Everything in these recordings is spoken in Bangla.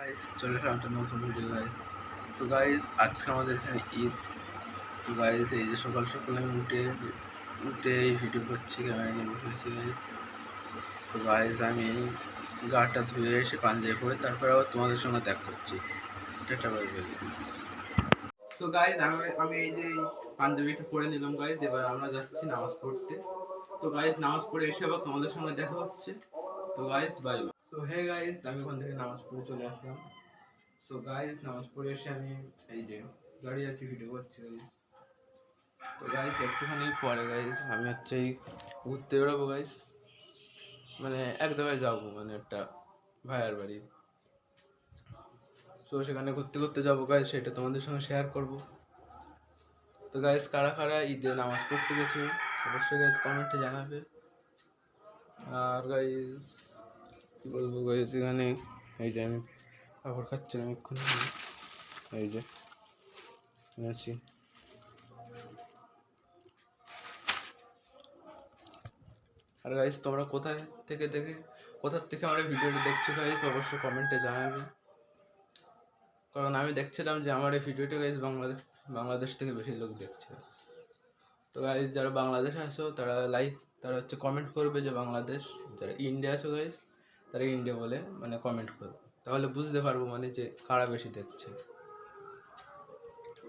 গাইস চলে এলাম একটা নতুন ভিডিও গাইস তো গাইস আজকে আমাদের এখানে ঈদ। তো গাইস এই যে সকাল সকাল আমি উঠে উঠে এই ভিডিও করছি ক্যামেরা নিয়ে বসেছি গাইস তো গাইস আমি গাটা ধুয়ে এসে পাঞ্জাবি পরে তারপরে আবার তোমাদের সঙ্গে ত্যাগ করছি। টাটা বাই বাই তো গাইস আমি এই যে পাঞ্জাবিটা পরে নিলাম গাইস এবার আমরা যাচ্ছি নামাজ পড়তে। তো গাইস নামাজ পড়ে এসে আবার তোমাদের সঙ্গে দেখা হচ্ছে। তো গাইস বাই বাই তো হে গাইস আমি ওখান থেকে নামাজ পড়ে চলে আসলাম। সো গাইস নামাজ পড়ে এসে আমি এই যে দাঁড়িয়ে আছি ভিডিও করছি গাইস তো গাইস একটুখানি পরে গাইস আমি হচ্ছে এই ঘুরতে বেরোবো গাইস মানে এক জায়গায় যাব মানে একটা ভাইয়ার বাড়ি। তো সেখানে ঘুরতে ঘুরতে যাব গাইস সেটা তোমাদের সঙ্গে শেয়ার করব। তো গাইস কারা কারা ঈদে নামাজ পড়তে গেছো, অবশ্যই গাইস কমেন্টে জানাবে। আর গাইস কি বলব গাইস এখানে? এই যে আমি খাবার খাচ্ছিলাম এক্ষুনি। এই যে আছি। আর গাইস তোমরা কোথায় থেকে দেখে কোথার থেকে আমার ভিডিওটা দেখছ গাইস অবশ্যই কমেন্টে জানাবে। কারণ আমি দেখছিলাম যে আমার এই ভিডিওটা গাইস বাংলাদেশ বাংলাদেশ থেকে বেশি লোক দেখছে। তো গাইস যারা বাংলাদেশে আসো তারা লাইক তারা হচ্ছে কমেন্ট করবে যে বাংলাদেশ, যারা ইন্ডিয়া আছো গাইস তারা ইন্ডিয়া বলে মানে কমেন্ট করবে। তাহলে বুঝতে পারব মানে যে কারা বেশি দেখছে।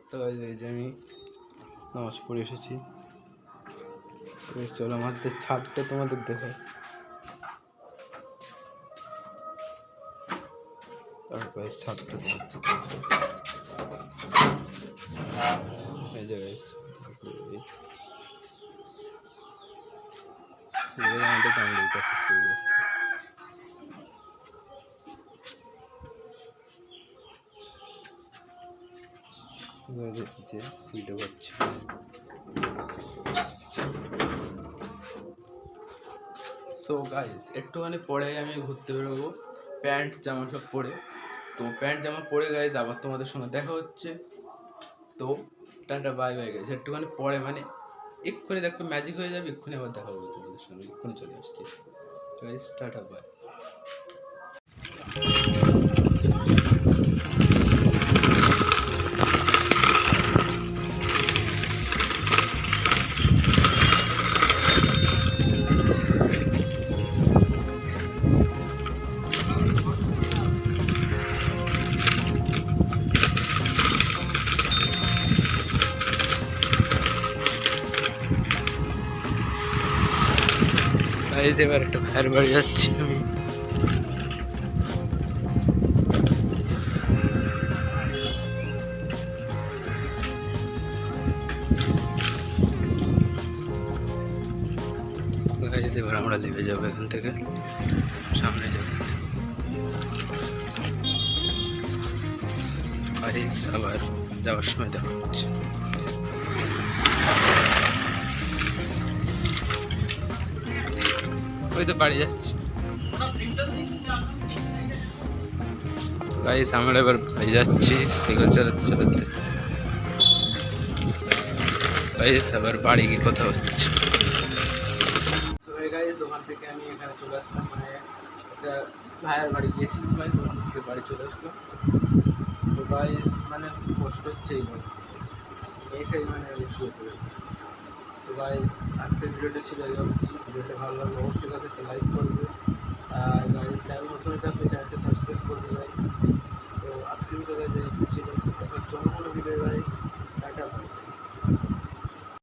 তো এই যে আমি নামাজ পড়ে এসেছি। চলো আমাদের ছাদটা তোমাদের দেখায় তারপরে ছাদটা আমাদের গেছে। যে ভিডিও করছি সো গাইস একটুখানি পরে আমি ঘুরতে বেরোবো। প্যান্ট জামা সব পরে। তো প্যান্ট জামা পরে গাইস আবার তোমাদের সঙ্গে দেখা হচ্ছে। তো টাটা বাই বাই গাইস একটুখানি পরে মানে এক্ষুনি দেখো ম্যাজিক হয়ে যাবে, এক্ষুনি আবার দেখা হবে তোমাদের সঙ্গে। এক্ষুনি চলে আসছি। গাইস টাটা বাই গাইস এবার একটা ভাইয়ের বাড়ি যাচ্ছি। আমি গাইস এবার আমরা লিভে যাব এখান থেকে। সামনে যাব। আবার যাওয়ার সময় দেখা হচ্ছে। ওই তো বাড়ি যাচ্ছি। গাইস আমরা এবার বাড়ি যাচ্ছি চালাতে চালাতে। গাইস আবার বাড়ি গিয়ে কথা হচ্ছে। ওখান থেকে আমি এখানে চলে আসলাম মানে একটা ভাইয়ের বাড়ি গিয়েছিলাম গাইস ওখান থেকে বাড়ি চলে আসলাম। তো গাইস মানে কষ্ট হচ্ছে এই এইটাই মানে শুয়ে পড়েছি তো গাইস আজকের ভিডিওটা ছিল এই অবধি। ভালো লাগলে অবশ্যই কাছে একটা লাইক করবে। আর গাইস চ্যানেল নতুন থাকলে চ্যানেলটা সাবস্ক্রাইব